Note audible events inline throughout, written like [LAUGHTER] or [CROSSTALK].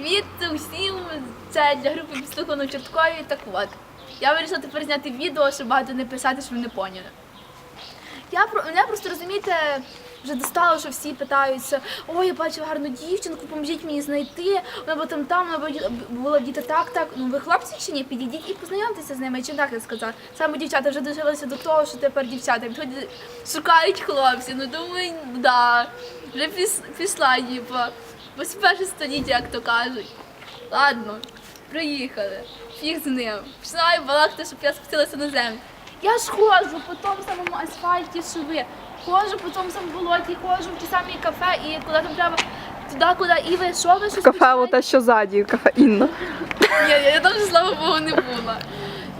Привіт усім! Це для групи підслухано Чорткові. Так от. Я вирішила тепер зняти відео, щоб багато не писати, щоб ви не поняли. Я мене просто розумієте, вже достало, що всі питаються: ой, я бачив гарну дівчинку, поможіть мені знайти. Вона була там там, вона була- діти так, так. Ну ви хлопці чи ні? Підійдіть і познайомтеся з ними. Чи так я сказала? Саме дівчата вже дожилися до того, що тепер дівчата шукають хлопців. Ну думаю, да. Вже піс, пішла, ніби. 21 століття, як то кажуть. Ладно, приїхали. Фіг з ним. Починаю балакти, щоб я спустилася на землю. Я ж ходжу по тому самому асфальті, що ви. Ходжу по тому самому болоті, ходжу в ті самі кафе і куди там треба. Туди, куди і ви, що ви щось Кафе, починаєте? оте, що ззаді, кафе Інна. Ні, я, я там, слава Богу, не була.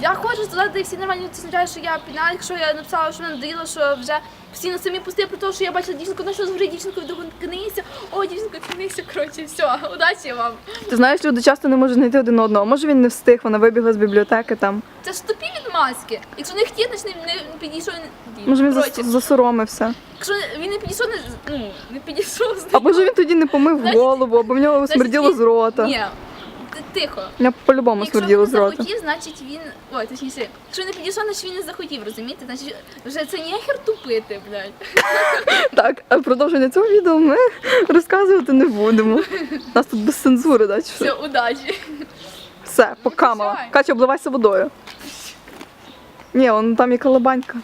Я туди, де всі нормальні люди знають, що я піна, якщо я написала, що мене надоїло, що вже постійно самі пусти про те, що я бачила дівчинку, на що згори дівчинку відгукнися, о, дівчинка, відгукнися, коротше, все, [LAUGHS] удачі вам. Ти знаєш, люди часто не можуть знайти один одного. Може він не встиг, вона вибігла з бібліотеки там. Це ж тупі відмазки. Якщо не хотів, значить не, не підійшов. не- Може він зас- засоромився. Якщо він не підійшов, не, ну, не підійшов, А може він тоді не помив голову, або в нього значить, смерділо він- з рота. Ні, тихо. Нього по-любому Якщо смерділо він з рота. захотів, значить він. Ой, точніше, якщо не підійшов, значить він не захотів, розумієте? Значить, вже це нехер тупити, блядь. [LAUGHS] Так, а продовження цього відео ми [LAUGHS] розказувати не будемо. Нас тут без цензури, да, чи Все, що? удачі. Все, покамала. Прощай. Катя, обливайся водою. Ні, он там є колобанька.